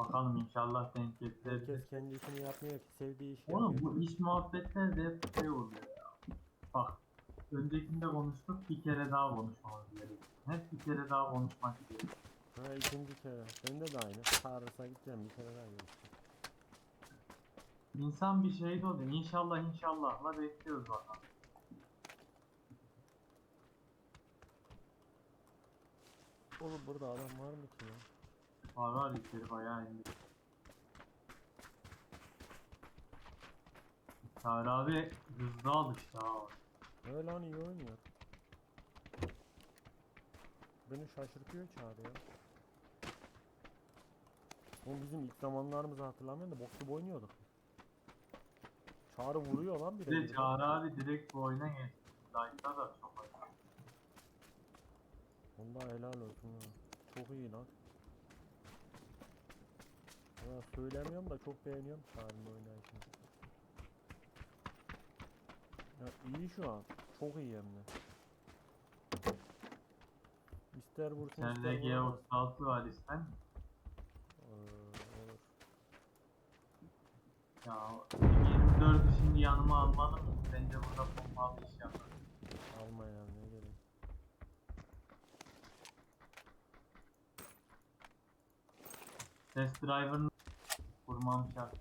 Bakalım inşallah denk getirir. Herkes kendi işini yapmıyor ki sevdiği işi Oğlum yapıyor. bu iş muhabbetler de hep şey oluyor ya. Bak öncekinde konuştuk bir kere daha konuşmamız gerekiyor. Hep bir kere daha konuşmak gerekiyor. Ha ikinci kere. Bende de aynı. Çağırırsa gideceğim bir kere daha görüşeceğim. İnsan bir şey de oluyor. İnşallah inşallahla bekliyoruz bakalım. Oğlum burada adam var mı ki ya? Var var içeri bayağı indi. Çağrı abi hızlı alıştı ha. Öyle lan iyi oynuyor. Beni şaşırtıyor çağrı ya. Oğlum bizim ilk zamanlarımızı hatırlamıyorum da bok gibi oynuyorduk. Çağrı vuruyor lan bir Bir de Çağrı abi direkt bu oyuna geçti. Light'ta da çok. Vallahi helal olsun ya. Çok iyi lan. Ya söylemiyorum da çok beğeniyorum Çağrı'nın oynayışını. Ya iyi şu an. Çok iyi hem de. İster vursun ister Sende vuramaz. G36 var isten mi? Ee, olur. Ya 24'ü şimdi yanıma almalı mı? Bence burada pompalı iş yapar. Alma ya ne gerek. Test driver'ını vurmam şart.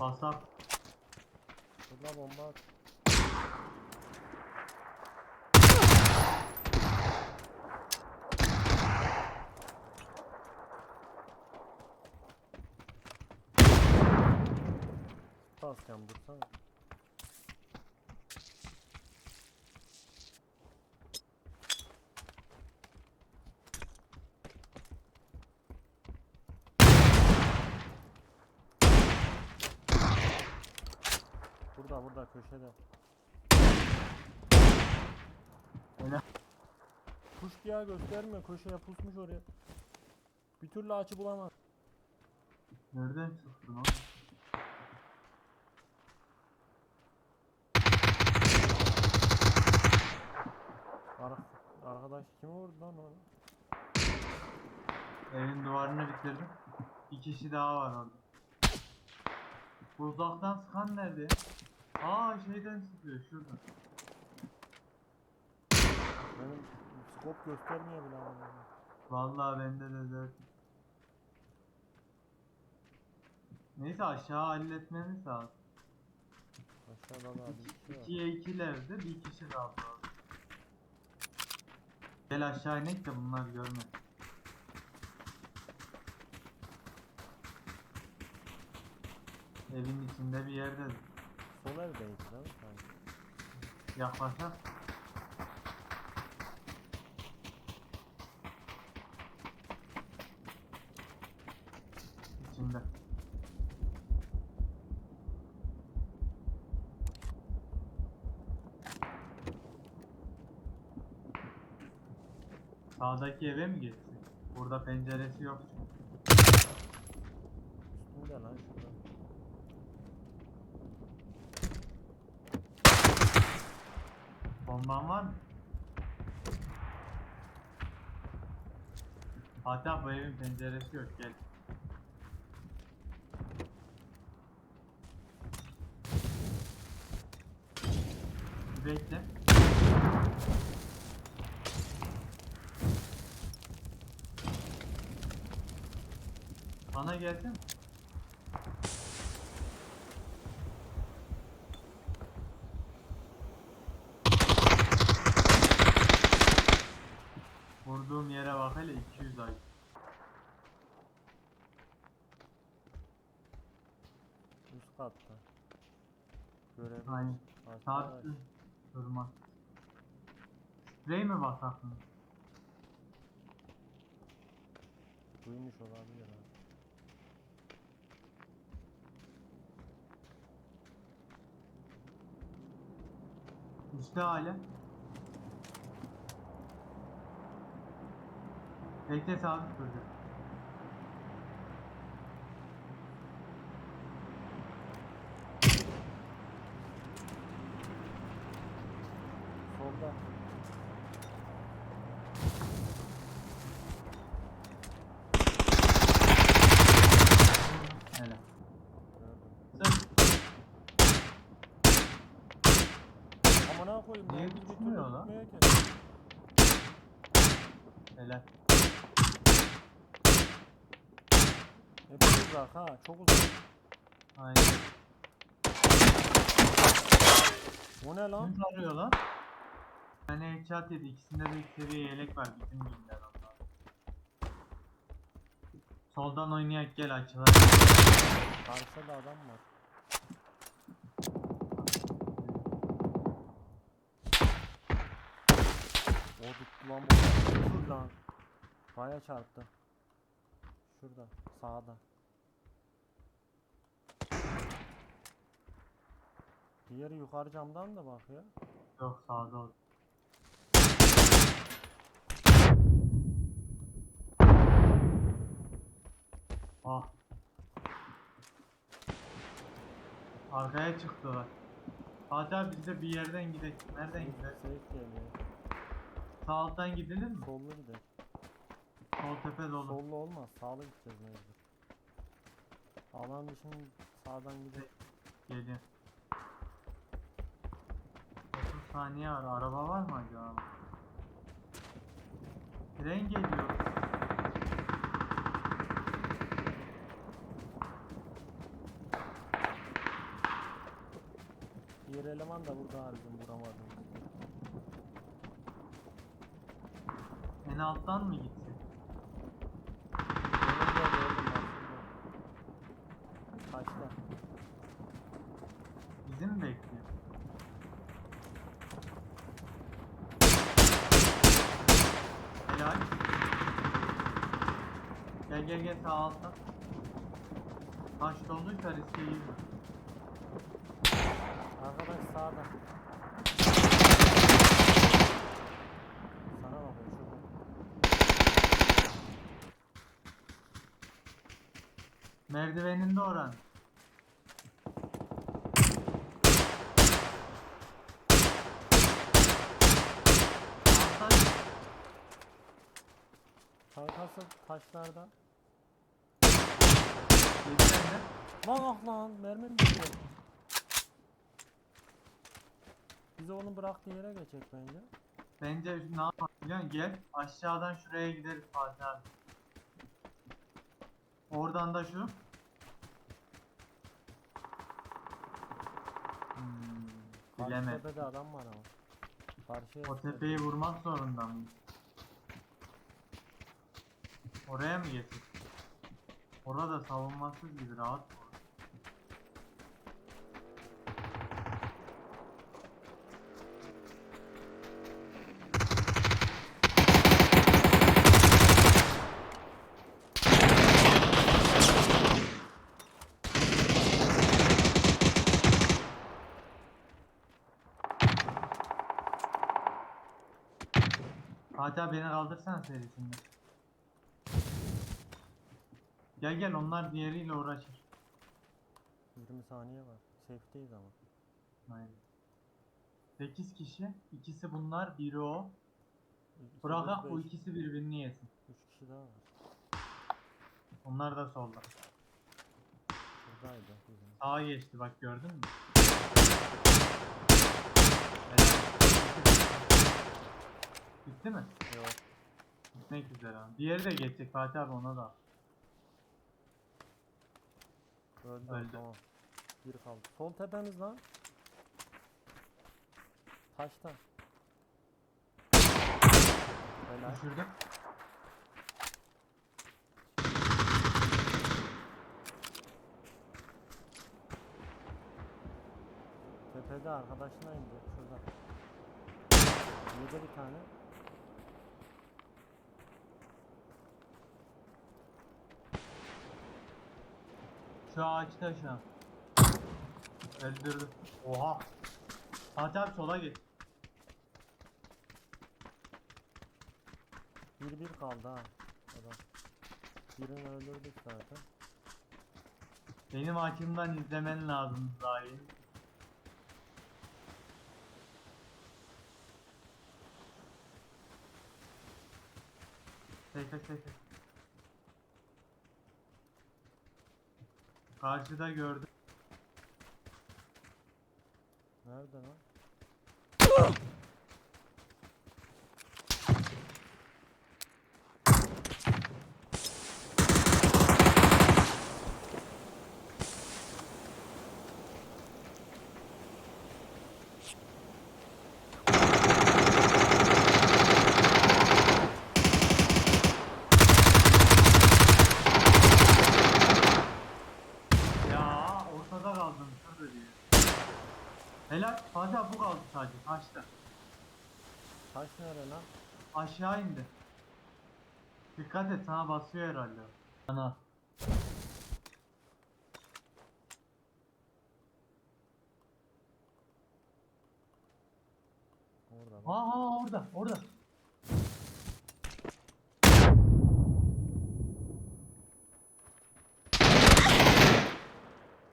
Basar. Burada bomba at. Basacağım dursana. Burada burada köşede. Öyle. Kuş ya göstermiyor köşeye pusmuş oraya. Bir türlü açı bulamaz. Nereden çıktın oğlum? Ar arkadaş kimi vurdu lan onu? Evin duvarını bitirdim. Bir kişi daha var orada. Uzaktan sıkan nerede? Aa şeyden sıkıyor şuradan. Benim skop göstermiyor bile ama. Vallahi bende de dört. Neyse aşağı halletmemiz lazım. Aşağıda da bir kişi var. 2'ye 2'lerde bir kişi kaldı orada. Gel aşağı inek de bunlar görmesin. Evin içinde bir yerde Sol evdeydi değil mi sanki? yaklaşak. İçinde. Sağdaki eve mi geçsin? Burada penceresi yok çünkü. Üstünde lan şurada. Bomban var mı? Hatta bu evin penceresi yok gel. Bekle. Bana gelsene. Üst katta. Görev. Aynen. Arkadaş. Saat durma. Sprey mi basak mı? Duymuş olabilir ha. İşte hala. Bekle sabit duracak. Gördüm. Sık. Amına koyayım. Niye tutmuyor lan? Hele. Epey uzak ha. Çok uzak. Aynen. O ne lan? Kim arıyor lan? Yani headshot yedi. İkisinde de ilk seviye yelek var. Bizim gibiler onlar. Soldan oynayak gel açılar. Karşıda adam var. O tuttu lan bu. Dur lan. Baya çarptı. Şurada. Sağda. Diğeri yukarı camdan da bakıyor. Yok sağda ol. Ah. Arkaya çıktılar. Fatih abi biz de bir yerden gidelim. Nereden gidelim? Geliyor. Sağ alttan gidilir mi? Sollu gidelim. Sol tepe dolu. Sollu olmaz. Sağlı gideceğiz mecbur. Alan dışını sağdan gidelim. Geliyor. 30 saniye var. Araba var mı acaba? Tren geliyor. Eleman da burada harbiden vuramadığımız. En alttan mı gitsin? Gördüm gördüm bak şurada. Kaçta? Bizi mi bekliyor? Helal. Gel gel gel sağ alttan. Taş doluysa riske girme. Sağda. Sana bakıyor şurada. Merdiveninde oran. Kankası taşlarda. Lan ah lan mermim bitiyor. Bize onu bıraktığı yere geçecek bence. Bence ne yapalım biliyor musun? Gel aşağıdan şuraya gideriz Fatih abi. Oradan da şu. Hmm, Karşı bilemedim. tepede adam var ama. Karşıya O tepeyi vurmak zorunda mıyız? Oraya mı getir? Orada savunmasız gibi rahat. Fatih abi beni kaldırsana serisinde. Gel gel onlar diğeriyle uğraşır. 20 saniye var. Safe'deyiz ama. Aynen. 8 kişi. ikisi bunlar, biri o. İki, Bırak o beş. ikisi birbirini yesin. 3 kişi daha var. Onlar da solda. Şuradaydı bizim. Sağa geçti bak gördün mü? Helal. Bitti mi? Yok. Gitmek üzere. Diğeri de geçecek Fatih abi ona da. Öldü. Öldü. Tamam. Bir kaldı. Sol tepemiz lan. Taşta. Helal. Düşürdüm. Tepede arkadaşına indi. Şurada. Yedi bir tane. Şu ağaçta şu. Öldürdüm. Oha. Fatih abi sola git. Bir bir kaldı ha. Adam. Birini öldürdük zaten. Benim açımdan izlemen lazım dahi. Seyfe seyfe. Karşıda gördüm. Nerede lan? Ya ortada kaldım şurada diye. Helal Fatih abi bu kaldı sadece taşta. Taş nere lan? Aşağı indi. Dikkat et sana basıyor herhalde. Ana. Orada bak. Aa orada orada.